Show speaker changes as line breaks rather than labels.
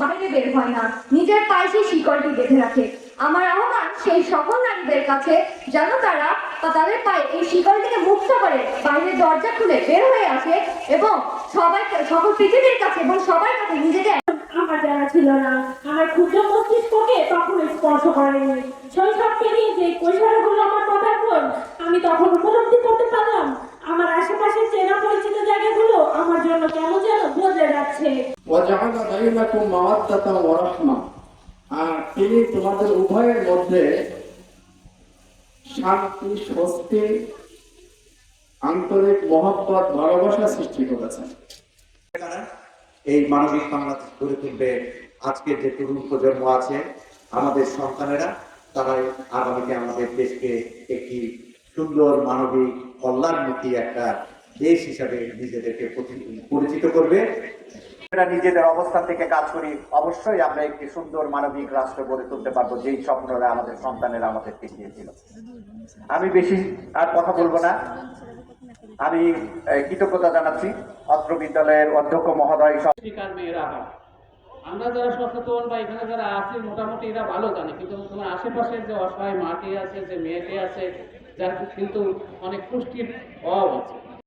বাইরে বের হয় না। নিজের পায়ে সেই শিকড়টি বেঁধে রাখে। আমার আহ্বান সেই সকল নারীদের কাছে, যেন তারা তাদের পায়ে এই শিকল থেকে মুক্ত করে বাইরের দরজা খুলে বের হয়ে আসে এবং সবাই, সকল পৃথিবীর কাছে এবং সবার কাছে নিজেকে
আমার জানা ছিল না, আমার ক্ষুদ্র মস্তিষ্ককে তখন স্পর্শ করেনি। শৈশব পেরিয়ে যে কৈশোরগুলো আমার পদার্পণ আমি তখন উপলব্ধি
তিনি তোমাদের উভয়ের মধ্যে শান্তি, স্বস্তি, আন্তরিক মহব্বত, ভালোবাসা সৃষ্টি করেছেন।
এই মানবিক বাংলাদেশ গড়ে তুলবে আজকের যে তরুণ প্রজন্ম আছে, আমাদের সন্তানেরা, তারাই আগামীতে আমাদের দেশকে একটি সুন্দর মানবিক কল্যাণমুখী একটা দেশ হিসাবে নিজেদেরকে পরিচিত করবে।
আমরা নিজেদের অবস্থান থেকে কাজ করি, অবশ্যই আমরা একটি সুন্দর মানবিক রাষ্ট্র গড়ে তুলতে পারব, যেই স্বপ্নরা আমাদের সন্তানেরা আমাদেরকে দিয়েছিল আমি বেশি আর কথা বলব না। আমি কৃতজ্ঞতা জানাচ্ছি, অত্র বিদ্যালয়ের অধ্যক্ষ মহোদয়
হয় আমরা। যারা সচেতন বা এখানে যারা আছি, মোটামুটি এরা ভালো জানে। কিন্তু তোমার আশেপাশের যে অসহায় মাটি আছে, যে মেয়েটি আছে, যার কিন্তু অনেক পুষ্টির অভাব আছে।